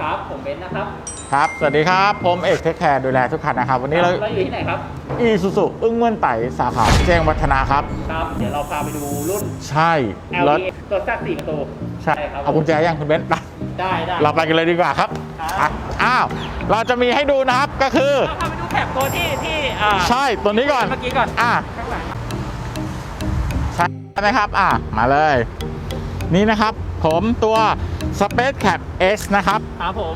ครับ ผมเบนซ์นะครับ ครับ สวัสดีครับ ผมเอกเทคแคร์ดูแลทุกคันนะครับ วันนี้เราเราอยู่ที่ไหนครับ อีซูซูอึ้งเงื่อนไต่สาขาแจ้งวัฒนาครับ ครับ เดี๋ยวเราพาไปดูรุ่น ใช่รถ LDA ตัวซัดสี่ประตู ใช่ครับ เอากุญแจยังคุณเบนซ์ไปได้ได้เราไปกันเลยดีกว่าครับครับอะอ้าว เราจะมีให้ดูนะครับก็คือ เราพาไปดูแคปตัวที่ที่อ่าใช่ตัวนี้ก่อน เมื่อกี้ก่อนอะข้างหลังใช่นะครับ อะมาเลย นี่นะครับ ผมตัว Space Cap S นะครับครับผม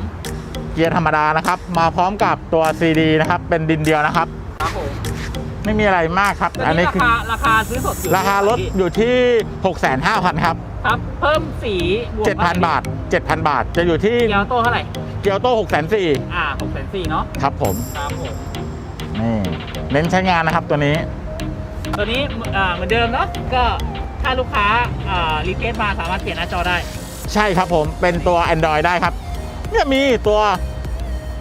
เกียร์ธรรมดานะครับ มาพร้อมกับตัว CD นะครับ เป็นดินเดียวนะครับ ครับผม ไม่มีอะไรมากครับตัวอันนี้นี้ราคือคาราคาซื้อสดอยู่ราคารถอยู่ที่ 6,500ครับ ครับ เพิ่มสีบวก7,000 บาท 7,000 บาท จะอยู่ที่ เกียวโต้เท่าไหร่ เกียวโต้6,400อ่าหกแสนสี่เนาะ ครับผม ครับผม นี่เน้นใช้งานนะครับตัวนี้ ตัวนี้อ่าเหมือนเดิมเนาะ ก็ถ้าลูกค้าอ่ารีเควสมาสามารถเปลี่ยนหน้าจอได้ ใช่ครับผมเป็นตัว Android ได้ครับเนี่ยมีตัว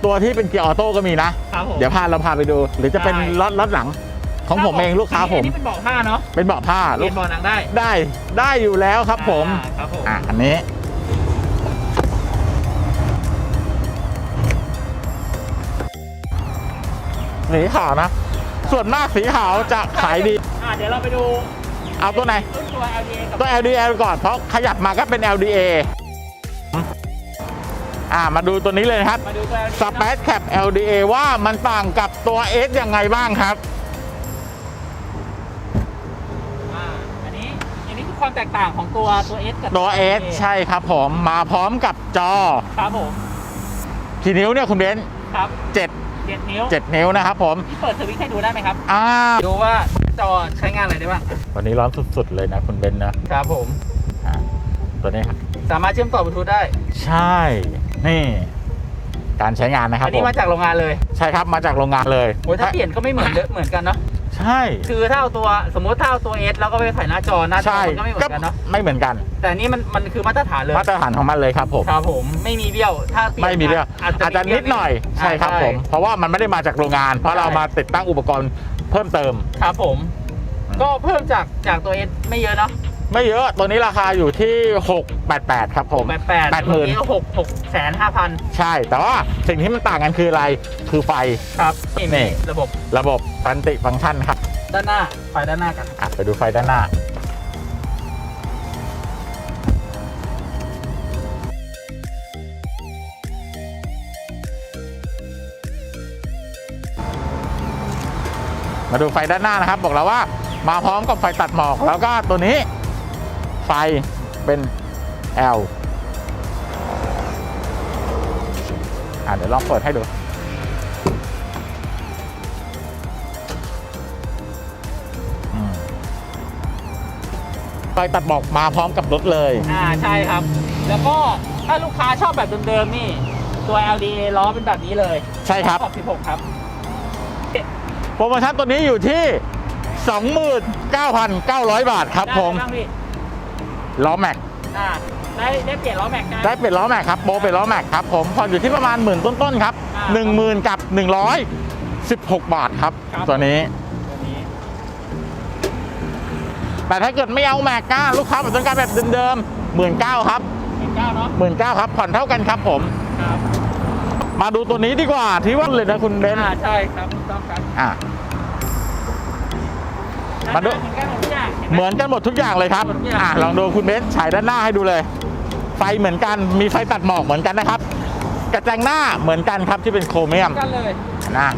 ตัวที่เป็นเกียร์ออโต้ก็มีนะ ครับผม เดี๋ยวพาเราพาไปดู หรือจะเป็นได้ รถรถหลังของผมเองลูกค้าผม อันนี้เป็นเบาะผ้าเนาะเป็นเบาะผ้าเปลูลี่ยกนเบาะหนังได้ได้ได้อยู่แล้วครับผม อ่าครับผมอะอันนี้ สีขาวนะ ส่วนมากสีขาวจะขายดี อ่าเดี๋ยวเราไปดู เอาตัวไหนรุ่นตัว LDA กับตัว LDL ก่อนเพราะขยับมาก็เป็น LDA อ่ามาดูตัวนี้เลยนะครับมาดูตัว LDA สเปซแคป LDA ว่ามันต่างกับตัว S ยังไงบ้างครับ อ่าอันนี้อันนี้คือความแตกต่างของตัวตัว S กับตัว S ใช่ครับผมมาพร้อมกับจอครับผมกี่นิ้วเนี่ยคุณเบนซ์ครับเจ็ดเจ็ดนิ้วเจ็ดนิ้วนะครับผม ที่เปิดสวิตช์ให้ดูได้ไหมครับอ้าวดูว่า จอใช้งานอะไรได้บ้างวันนี้ร้อนสุดๆเลยนะคุณเบนซ์นะครับผม อ่าตัวนี้ครับสามารถเชื่อมต่อบลูทูธได้ใช่นี่การใช้งานนะครับอันผนี้มมาจากโรงงานเลยใช่ครับมาจากโรงงานเลยโอ้ยถ้าเปลี่ยนก็ไม่เหมือนเดิมเหมือนกันเนาะใช่คือถ้าเอาตัวสมมติถ้าเอาตัว S แล้วก็ไปใส่หน้าจอหน้าจอใช่มันก็ไม่เหมือนกันเนาะไม่เหมือนกันแต่อันนี้มันมันคือมาตรฐานเลยมาตรฐานของมันเลยครับผม ครับผมไม่มีเบี้ยวถ้าเปลี่ยนไม่มีเรื่องอาจจะนิดหน่อยใช่ครับผม เพราะว่ามันไม่ได้มาจากโรงงาน เพราะเรามาติดตั้งอุปกรณ์ เพิ่มเติม ครับผม ก็เพิ่มจากจากตัว S ไม่เยอะเนาะไม่เยอะตัวนี้ราคาอยู่ที่ 688 ครับผมแปดแปดแปดหมื่นหกหกแสนห้าพันใช่ แต่ว่าสิ่งที่มันต่างกันคืออะไร คือไฟ ครับนี่นี่มีระบบ ระบบฟันติฟังก์ชันครับ ด้านหน้า ไฟด้านหน้ากันอะไปดูไฟด้านหน้า มาดูไฟด้านหน้านะครับ บอกแล้วว่ามาพร้อมกับไฟตัดหมอก แล้วก็ตัวนี้ไฟเป็น L อะเดี๋ยวลองเปิดให้ดูอืมไฟตัดหมอกมาพร้อมกับรถเลย อ่าใช่ครับ แล้วก็ถ้าลูกค้าชอบแบบเดิมๆนี่ ตัว LDA ล้อเป็นแบบนี้เลยใช่ครับขอบ16 ครับโป รโมชั่นตัวนี้อยู่ที่ 29,900 บาทครับได้ผมบ้างพี่ล้อแม็ก อ่าได้ได้เปลี่ยนล้อแม็กซ์นะได้เป็นล้อแม็กครับโบเป็นล้อแม็กครับผมผ่อนอยู่ที่ประมาณหมื่นต้นๆครับอ่า10,000กับ116บาทครับครับ ตัวนี้ ตัวนี้แต่ถ้าเกิดไม่เอาแม็กก้าลูกค้าแบบต้องการแบบเดิมๆหมื่นเก้าครับเป็นเก้าเนาะหมื่นเก้าครับผ่อนเท่ากันครับผม ครับมาดูตัวนี้ดีกว่าที่ว่าเลยนะคุณเบนซ์อ่าใช่ครับถูกต้องครับ อะ มาดู เหมือนกันหมดทุกอย่างห็ไหเหมือนกันหมดทุกอย่างเลยครับ เหมือนทุกอย่าง อะลองดูคุณเบนซ์ฉายด้านหน้าให้ดูเลย ไฟเหมือนกัน มีไฟตัดหมอกเหมือนกันนะครับ กระจังหน้าเหมือนกันครับที่เป็นโครเมียมกันเลย นะ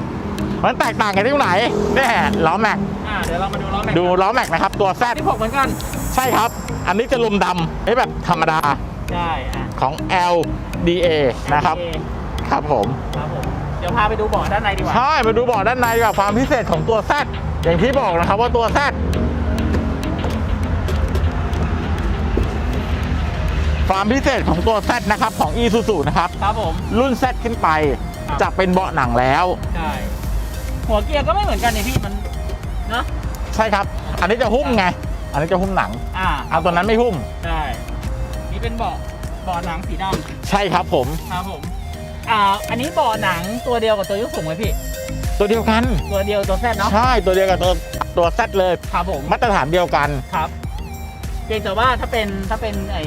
มันแตกต่างกันที่ตรงไหนนี่ล้อแม็ก อ่า เดี๋ยวเรามาดูล้อแม็กซ์ดูล้อแม็กนะครับ ตัวแซดที่ผมเหมือนกัน ใช่ครับ อันนี้จะลมดำไอ้แบบธรรมดาใช่ อะของ LDA นะครับ LDA ครับผม ครับผม เดี๋ยวพาไปดูเบาะด้านในดีกว่า ใช่ มาดูเบาะด้านในกับความพิเศษของตัวแซด อย่างที่บอกนะครับว่าตัวแซดความพิเศษของตัว Z นะครับของ e s u z u นะครับ ครับผม รุ่น Z ขึ้นไป ครับ จะเป็นเบาะหนังแล้ว ใช่หัวเกียร์ก็ไม่เหมือนกันนี่พี่มันเนอะใช่ครับ อันนี้จะหุ้มไง อันนี้จะหุ้มหนัง อ่าเอาตัวนั้นไม่หุ้ม ใช่นี่เป็นเบาะเบาะหนังสีดำใช่ครับผม ครับผม อ่า อันนี้เบาะหนังตัวเดียวกับตัวยกสูงไหมพี่ ตัวเดียวกัน ตัวเดียวตัวแซดเนาะ ใช่ตัวเดียวกับตัวตัว Z เลยครับผม มาตรฐานเดียวกัน ครับ เพียงแต่ว่าถ้าเป็นถ้าเป็นไอ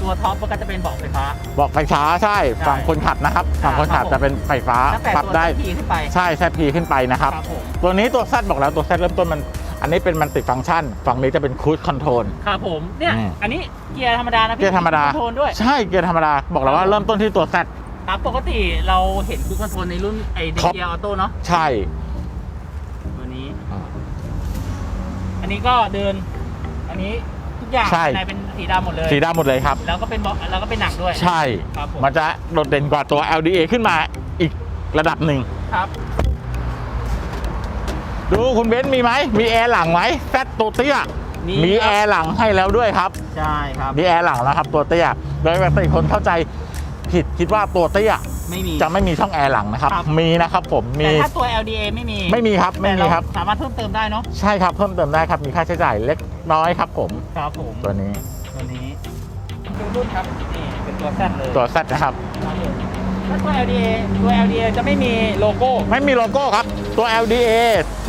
ตัวท็อปก็จะเป็นเบาะไฟฟ้า บอกไฟฟ้าใช่ใช่ฝั่งคนขับนะครับฝั่งคนขับครับผม จะเป็นไฟฟ้าตั้งแต่ปรับตัวได้ทีขึ้นไป ใช่แซพีขึ้นไปนะครับ ครับผม ตัวนี้ตัวแซดบอกแล้วตัวแซดเริ่มต้นมัน อันนี้เป็นมันติฟังก์ชัน ฝั่งนี้จะเป็นคู i คอนโทรล ครับผม เนี่ย อืม อันนี้เกียร์ธรรมดานะพี่เกียร์ธรรมดาคอนโทรลด้วย ใช่เกียร์ธรรมดาบอกแล้วว่าเริ่มต้นที่ตัวแซด ครับปกติเราเห็นคูคอนโทรลในรุ่นไอเดครับเกียร์ออโต้เนาะใช่ตัวนี้ อันนี้ก็เดิน อันนี้ทุกอย่างใช่ภายในเป็นสีดำหมดเลย สีดำหมดเลยครับ แล้วก็เป็นเบาะแล้วก็เป็นหนังด้วย ใช่ ครับผม มันจะโดดเด่นกว่าตัว LDA ขึ้นมาอีกระดับหนึ่ง ครับ ดูคุณเบนซ์มีไหม มีแอร์หลังไหมแซดตัวเตี้ย มีมีครับแอร์หลังให้แล้วด้วยครับ ใช่ครับ มีแอร์หลังแล้วครับตัวเตี้ยโดยปกติคนเข้าใจ ผิดคิดว่าตัวเตี้ยไม่มี จะไม่มีช่องแอร์หลังนะครับ ครับ มีนะครับผม มีแต่ถ้าตัว LDA ไม่มีไม่มีครับไม่มีครับ แต่เาสามารถเพิ่มเติมได้เนาะใช่ครับเพิ่มเติมได้ครับมีค่าใช้จ่ายเล็กน้อยครับ ผมครับผมตัวนี้ตัวนี้ดูรุ่นครับนี่เป็นตัวแซดเลยตัวแซดนะครับ ครับผมถ้าตัว LDA ตัว LDA จะไม่มีโลโก้ ไม่มีโลโก้ครับตัว LDA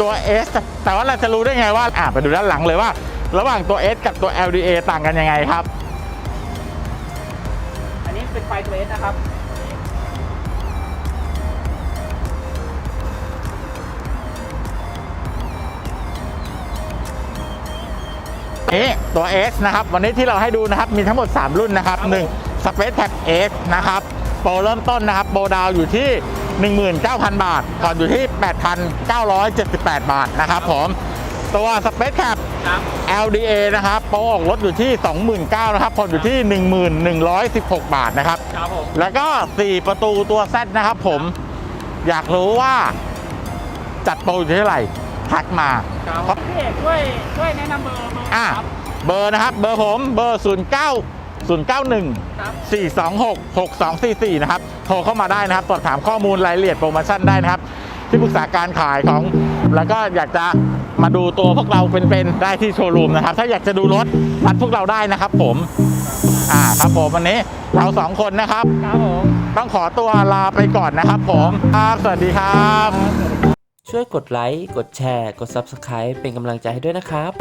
ตัว S แต่ว่าเราจะรู้ได้ไงว่าอ่าไปดูด้านหลังเลยว่า ระหว่างตัว S กับตัว LDA ต่างกันยังไงครับอันนี้ เป็นไฟเวสนะครับนี้ตัว S นะครับ วันนี้ที่เราให้ดูนะครับ มีทั้งหมด 3 รุ่นนะครับ 1 Space Tag S นะครับ โปรเริ่มต้นนะครับ โปรดาวอยู่ที่ 19,000 บาท ก่อนอยู่ที่ 8,978 บาทนะครับผม ตัว Space Cap ครับ LDA นะครับโปรออกรถอยู่ที่ 29,000นะครับผ่อนอยู่ที่ 1116บาทนะครับ ครับผม แล้วก็ 4 ประตูตัว Z นะครับผม อยากรู้ว่าจัดโปรอยู่ที่เท่าไหร่ทักมาครับ พี่เอกช่วยช่วยแนะนำเบอร์เบอร์อะ ครับ เบอร์นะครับ เบอร์ผมเบอร์ 0 9 0 9 1 ครับ 426 6244 นะครับ โทรเข้ามาได้นะครับ สอบถามข้อมูลรายละเอียดโปรโมชั่นได้นะครับ ที่ปรึกษาการขายของ แล้วก็อยากจะมาดูตัวพวกเราเป็นๆได้ที่โชว์รูมนะครับ ถ้าอยากจะดูรถนัดพวกเราได้นะครับ ผมอ่าครับผมวันนี้เราสองคนนะครับครับผมต้องขอตัวลาไปก่อนนะครับ ผมครับสวัสดีครับ ช่วยกดไลค์ กดแชร์ กด Subscribe เป็นกำลังใจให้ด้วยนะครับ